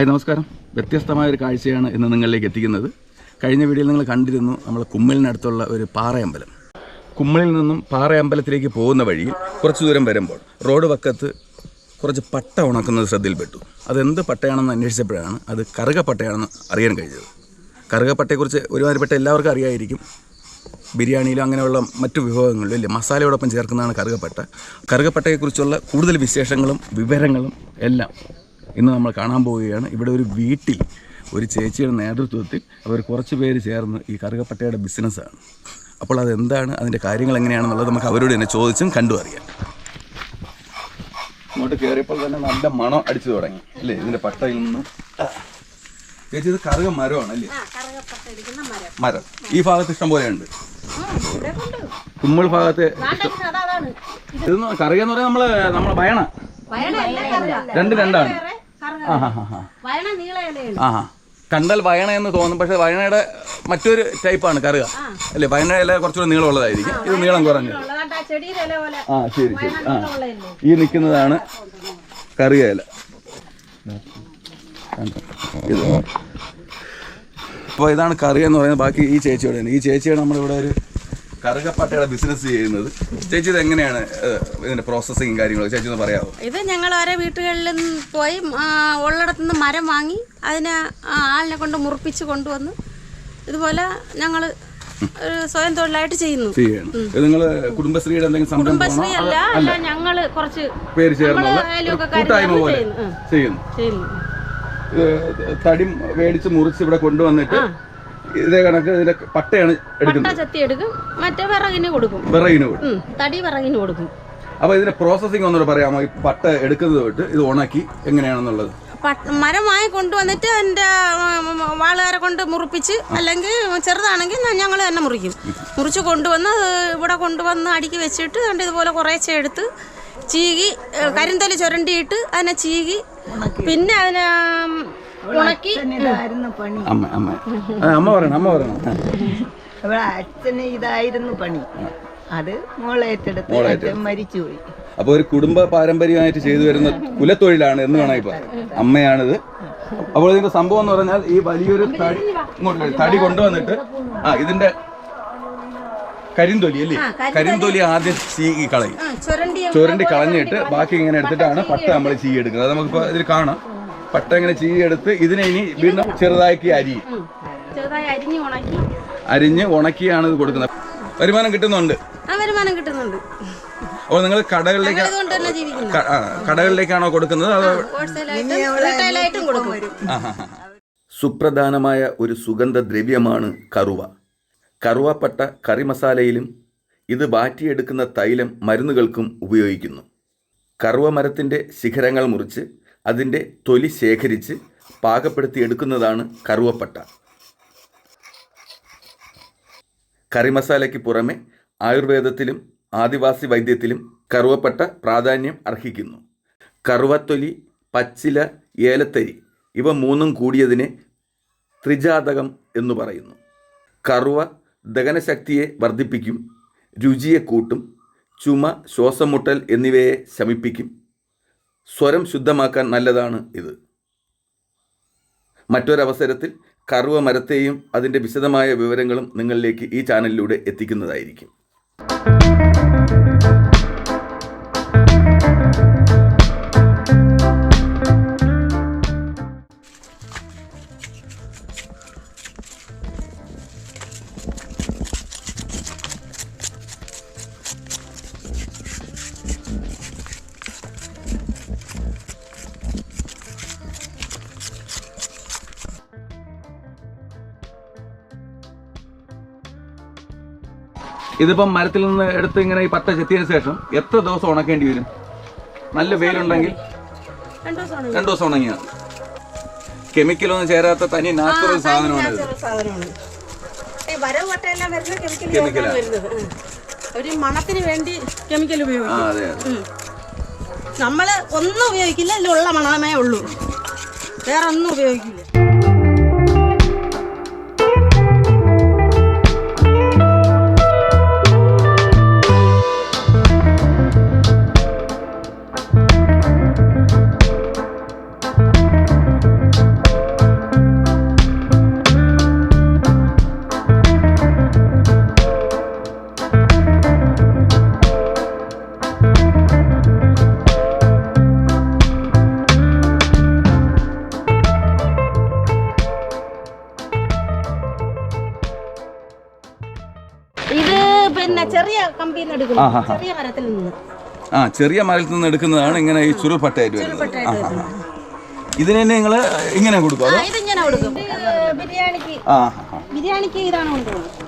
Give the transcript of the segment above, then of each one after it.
Hi നമസ്കാരം. വ്യത്യസ്തമായ ഒരു കാഴ്ചയാണ് ഇന്ന് നിങ്ങളിലേക്ക് എത്തിക്കുന്നത്. കഴിഞ്ഞ വീഡിയോയിൽ നിങ്ങൾ കണ്ടിരുന്നു നമ്മൾ കുമ്മലിനടുത്തുള്ള ഒരു പാറയമ്പലം. കുമ്മലിൽ നിന്നും പാറയമ്പലത്തിലേക്ക് പോകുന്ന വഴിയിൽ കുറച്ച് ദൂരം വരുമ്പോൾ റോഡ് വക്കത്ത് കുറച്ച് പട്ട ഉണക്കുന്നത് ശ്രദ്ധയിൽപ്പെട്ടു. അതെന്ത് പട്ടയാണെന്ന് അന്വേഷിച്ചപ്പോഴാണ് അത് കറുകപ്പട്ടയാണെന്ന് അറിയാൻ കഴിഞ്ഞത്. കറുകപ്പട്ടയെക്കുറിച്ച് ഒരുമാതിരിപ്പെട്ട എല്ലാവർക്കും അറിയായിരിക്കും. ബിരിയാണിയിലും അങ്ങനെയുള്ള മറ്റു വിഭവങ്ങളിലും ഇല്ലേ മസാലയോടൊപ്പം ചേർക്കുന്നതാണ് കറുകപ്പട്ട. കറുകപ്പട്ടയെക്കുറിച്ചുള്ള കൂടുതൽ വിശേഷങ്ങളും വിവരങ്ങളും എല്ലാം ഇന്ന് നമ്മൾ കാണാൻ പോവുകയാണ്. ഇവിടെ ഒരു വീട്ടിൽ ഒരു ചേച്ചിയുടെ നേതൃത്വത്തിൽ അവർ കുറച്ച് പേര് ചേർന്ന് ഈ കറുകപ്പട്ടയുടെ ബിസിനസ്സാണ് അപ്പോൾ അതെന്താണ്? അതിന്റെ കാര്യങ്ങൾ എങ്ങനെയാണെന്നുള്ളത് നമുക്ക് അവരോട് തന്നെ ചോദിച്ചും കണ്ടു അറിയാം. ഇങ്ങോട്ട് കയറിയപ്പോൾ തന്നെ നല്ല മണം അടിച്ചു തുടങ്ങി. അല്ലേ? ഇതിന്റെ പട്ടയിൽ നിന്ന്. ചേച്ചി ഇത് കറുക മരമാണ് അല്ലേ? മരം. ഈ ഭാഗത്ത് ഇഷ്ടം പോലെ ഉണ്ട്. കുമ്മൾ ഭാഗത്ത് ഇതൊന്നും ഇത് എന്ന് പറയാൻ നമ്മൾ നമ്മളെ ഭയണ കറുക. രണ്ട് രണ്ടാണ്. കറുക കണ്ടാൽ വയണ എന്ന് തോന്നും. പക്ഷെ വയണയുടെ മറ്റൊരു ടൈപ്പാണ് കറുക. അല്ലേ? വയണ ഇല കുറച്ചുകൂടെ നീളമുള്ളതായിരിക്കും. ഇത് നീളം കുറഞ്ഞു. ആ ശരി ശരി. ആ. ഈ നിൽക്കുന്നതാണ് കറുക ഇല. അപ്പോൾ ഇതാണ് കറി എന്ന് പറയുന്നത്. ബാക്കി ഈ ചേച്ചിയോടെയാണ് ഈ ചേച്ചിയാണ് നമ്മളിവിടെ ഒരു കറുകപ്പട്ടയുടെ ബിസിനസ് ചെയ്യുന്നത്. ചേച്ചി ഇത് എങ്ങനെയാണ് ഇതിന്റെ പ്രോസസ്സിങ് കാര്യങ്ങളൊക്കെ ചേച്ചി ഒന്ന് പറയാമോ ഇത് ഞങ്ങൾ ഓരോ വീട്ടുകളിൽ നിന്ന് പോയി ആ, ഉള്ളിടത്തു നിന്ന് മരം വാങ്ങി അതിനെ ആളിനെ കൊണ്ട് മുറിപ്പിച്ച് കൊണ്ടുവന്ന് ഇതുപോലെ ഞങ്ങൾ സ്വയം തൊഴിലായിട്ട് ചെയ്യുന്നു. നിങ്ങൾ കുടുംബശ്രീയുടെ എന്തെങ്കിലും കുടുംബശ്രീ അല്ല അല്ല ഞങ്ങൾ കുറച്ച് പേര് ചേർന്നുള്ള കൂട്ടായ്മ പോലെ ചെയ്യുന്നു. തടി മേടിച്ച് മുറിച്ച് ഇവിടെ കൊണ്ടുവന്നിട്ട് ഇതേ കണക്ക് ഇതിന്റെ പട്ടയാണ് എടുക്കുന്നത്. എടുക്കും. മറ്റേ വിറകിന് കൊടുക്കും. വിറകിന് കൊടുക്കും. ഉം, തടി വിറകിന് കൊടുക്കും. അപ്പൊ ഇതിന്റെ പ്രോസസ്സിംഗ് ഒന്നുകൂടെ പറയാമോ? ഈ പട്ട എടുക്കുന്നത് തൊട്ട് ഇത് ഉണക്കി എങ്ങനെയാണെന്നുള്ളത്? മരം മരമായി കൊണ്ടുവന്നിട്ട് എന്റെ വാളുകാരെ കൊണ്ട് മുറിപ്പിച്ച് അല്ലെങ്കിൽ ചെറുതാണെങ്കിൽ ഞങ്ങൾ തന്നെ മുറിക്കും. മുറിച്ച് കൊണ്ടുവന്ന് ഇവിടെ കൊണ്ടുവന്ന് അടുക്കി വെച്ചിട്ട് കണ്ട് ഇതുപോലെ കുറേശ്ശെ എടുത്ത് ചീകി ഏ, കരിന്തൽ ചുരണ്ടിയിട്ട് അതിനെ ചീകി പിന്നെ അതിനെ ഉം, ഉണക്കി? പണി. അമ്മ അമ്മ. അമ്മ പറയണം അമ്മ പറയണം. അച്ഛനെ അവിടെ അച്ഛന് ഇതായിരുന്നു പണി അത് മോളേറ്റെടുത്ത് അച്ഛൻ മരിച്ചുപോയി. അപ്പൊ ഒരു കുടുംബ പാരമ്പര്യമായിട്ട് ചെയ്തു വരുന്ന കുലത്തൊഴിലാണ് എന്ന് വേണമെങ്കിൽ പറയാം. അമ്മയാണിത്. അപ്പോൾ ഇതിന്റെ സംഭവം എന്ന് പറഞ്ഞാൽ ഈ വലിയൊരു തടി ഇങ്ങോട്ട് തടി കൊണ്ടുവന്നിട്ട് ആ ഇതിന്റെ കരിന്തൊലി അല്ലേ? കരിന്തൊലി. ആദ്യം ചീകി കളയും. ചുരണ്ടി ചുരണ്ടി കളഞ്ഞിട്ട് ബാക്കി ഇങ്ങനെ എടുത്തിട്ടാണ് പട്ട നമ്മൾ ചീ എടുക്കുന്നത്. അത് നമുക്കിപ്പോ ഇതിൽ കാണാം. പട്ട ഇങ്ങനെ ചീയെടുത്ത് എടുത്ത് ഇതിനെ ഇനി വീണ്ടും ചെറുതാക്കി അരി. അരിഞ്ഞ് ഉണക്കി. അരിഞ്ഞ് ഉണക്കിയാണ് ഇത് കൊടുക്കുന്നത്. വരുമാനം കിട്ടുന്നുണ്ട്. വരുമാനം കിട്ടുന്നുണ്ട്. അപ്പോൾ നിങ്ങൾ കടകളിലേക്ക് കടകളിലേക്കാണോ കൊടുക്കുന്നത് സുപ്രധാനമായ ഒരു സുഗന്ധദ്രവ്യമാണ് കറുവ. കറുവപ്പട്ട കറി മസാലയിലും ഇത് വാറ്റിയെടുക്കുന്ന തൈലം മരുന്നുകൾക്കും ഉപയോഗിക്കുന്നു. കറുവ മരത്തിന്റെ ശിഖരങ്ങൾ മുറിച്ച് അതിന്റെ തൊലി ശേഖരിച്ച് പാകപ്പെടുത്തി എടുക്കുന്നതാണ് കറുവപ്പട്ട. കറി മസാലയ്ക്ക് പുറമെ ആയുർവേദത്തിലും ആദിവാസി വൈദ്യത്തിലും കറുവപ്പട്ട പ്രാധാന്യം അർഹിക്കുന്നു. കറുവത്തൊലി പച്ചില ഏലത്തരി ഇവ മൂന്നും കൂടിയതിനെ ത്രിജാതകം എന്നു പറയുന്നു. കറുവ ദഹനശക്തിയെ വർദ്ധിപ്പിക്കും രുചിയെ കൂട്ടും ചുമ ശ്വാസമുട്ടൽ എന്നിവയെ ശമിപ്പിക്കും. സ്വരം ശുദ്ധമാക്കാൻ നല്ലതാണ് ഇത്. മറ്റൊരവസരത്തിൽ കറുവ മരത്തെയും അതിന്റെ വിശദമായ വിവരങ്ങളും നിങ്ങളിലേക്ക് ഈ ചാനലിലൂടെ എത്തിക്കുന്നതായിരിക്കും. ഇതിപ്പം മരത്തിൽ നിന്ന് എടുത്ത് ഇങ്ങനെ ഈ പത്ത ചെത്തിയതിനു ശേഷം എത്ര ദിവസം ഉണക്കേണ്ടി വരും? നല്ല വെയിലുണ്ടെങ്കിൽ രണ്ടു ദിവസം ഉണങ്ങിയാണ് കെമിക്കലൊന്നും ചേരാത്ത തനി നാച്ചുറൽ സാധനമാണ്. ഒരു മണത്തിന് വേണ്ടി കെമിക്കൽ ഉപയോഗിക്കും. നമ്മൾ ഒന്നും ഉപയോഗിക്കില്ല ഉള്ള മണമേ ഉള്ളൂ. വേറെ ഒന്നും ഉപയോഗിക്കില്ല. എടുക്കുന്നത് ചെറിയ കമ്പീൻ എടുക്കുന്നു. ചെറിയ മരത്തിൽ നിന്ന്. ആ ചെറിയ മരത്തിൽ നിന്ന് എടുക്കുന്നതാണ് ഇങ്ങനെ ഈ ചുരുൾപ്പട്ടയായിട്ട് വരുന്നത്. ഇതിനെ ആ, ആ. ഇതിന് തന്നെ നിങ്ങൾ ഇങ്ങനെ കൊടുക്കും അതോ? ആ, ഇതിങ്ങനെ കൊടുക്കും. ഇത് ബിരിയാണിക്ക്. ആ ആ, ആ. ബിരിയാണിക്ക് ഇതാണ് കൊണ്ടുപോകുന്നത്.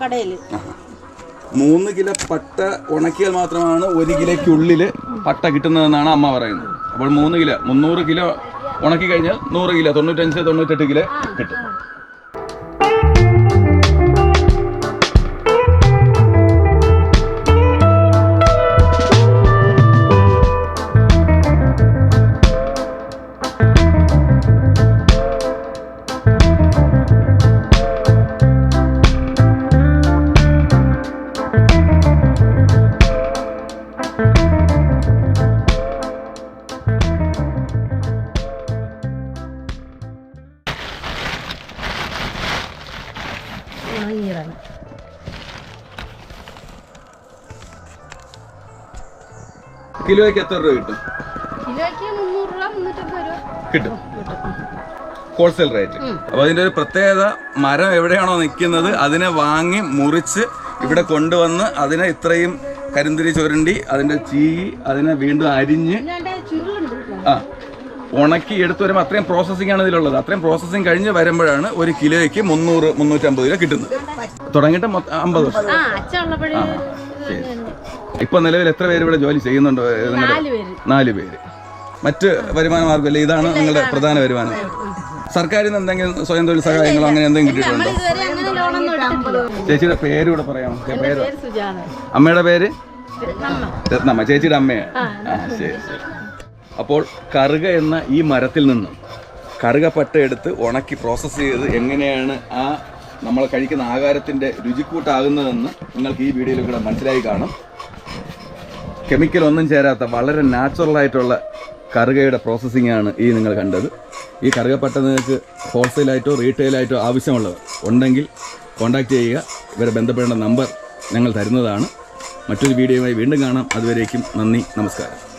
കടയിൽ മൂന്ന് കിലോ പട്ട ഉണക്കിയാൽ മാത്രമാണ് ഒരു കിലോയ്ക്കുള്ളിൽ പട്ട കിട്ടുന്നതെന്നാണ് അമ്മ പറയുന്നത്. അപ്പോൾ മൂന്ന് കിലോ മുന്നൂറ് കിലോ ഉണക്കി കഴിഞ്ഞാൽ നൂറ് കിലോ തൊണ്ണൂറ്റഞ്ച് തൊണ്ണൂറ്റെട്ട് കിലോ കിട്ടും. ഈറാണ് കിലോയ്ക്ക് എത്ര രൂപ കിട്ടും? കിലോയ്ക്ക് മുന്നൂറ് രൂപ മുന്നൂറ്റമ്പത് രൂപ. കിട്ടും. ഹോൾസെയിൽ റേറ്റ് അപ്പൊ അതിന്റെ ഒരു പ്രത്യേകത മരം എവിടെയാണോ നിൽക്കുന്നത് അതിനെ വാങ്ങി മുറിച്ച് ഇവിടെ കൊണ്ടുവന്ന് അതിനെ ഇത്രയും കരിന്തിരി ചുരണ്ടി അതിന്റെ ചീ അതിനെ വീണ്ടും അരിഞ്ഞ് ആ. ഉണക്കി എടുത്ത് വരുമ്പോൾ അത്രയും പ്രോസസ്സിംഗ് ആണ് ഇതിലുള്ളത്. അത്രയും പ്രോസസ്സിംഗ് കഴിഞ്ഞ് വരുമ്പോഴാണ് ഒരു കിലോയ്ക്ക് മുന്നൂറ് മുന്നൂറ്റമ്പത് രൂപ കിട്ടുന്നത്. തുടങ്ങിയിട്ട് അമ്പത് വർഷം. ആ ഇപ്പൊ നിലവിൽ എത്ര പേര് ഇവിടെ ജോലി ചെയ്യുന്നുണ്ട് നിങ്ങളുടെ നാല് പേര്. മറ്റ് വരുമാന മാർഗമല്ല ഇതാണ് നിങ്ങളുടെ പ്രധാന വരുമാനം. സർക്കാരിൽ നിന്ന് എന്തെങ്കിലും സ്വയം തൊഴിൽ സഹായങ്ങളോ അങ്ങനെ എന്തെങ്കിലും കിട്ടിയിട്ടുണ്ടോ? ചേച്ചിയുടെ പേര് ഇവിടെ പറയാമോ? പേര് അമ്മയുടെ പേര്? നമ്മ രത്നമ്മ. ചേച്ചിയുടെ അമ്മയാണ്. ആ ശരി ശരി. അപ്പോൾ കറുക എന്ന ഈ മരത്തിൽ നിന്ന് കറുക പട്ട എടുത്ത് ഉണക്കി പ്രോസസ്സ് ചെയ്ത് എങ്ങനെയാണ് ആ നമ്മൾ കഴിക്കുന്ന ആഹാരത്തിന്റെ രുചിക്കൂട്ടാകുന്നതെന്ന് നിങ്ങൾക്ക് ഈ വീഡിയോയിൽ കൂടെ മനസ്സിലായി കാണും. കെമിക്കൽ ഒന്നും ചേരാത്ത വളരെ നാച്ചുറലായിട്ടുള്ള കറുകയുടെ പ്രോസസ്സിംഗ് ആണ് ഈ നിങ്ങൾ കണ്ടത്. ഈ കറുകപ്പട്ട നിങ്ങൾക്ക് ഹോൾസെയിലായിട്ടോ റീറ്റെയിലായിട്ടോ ആവശ്യമുള്ളവർ ഉണ്ടെങ്കിൽ കോൺടാക്റ്റ് ചെയ്യുക. ഇവരെ ബന്ധപ്പെടേണ്ട നമ്പർ ഞങ്ങൾ തരുന്നതാണ്. മറ്റൊരു വീഡിയോയുമായി വീണ്ടും കാണാം. അതുവരേക്കും നന്ദി നമസ്കാരം.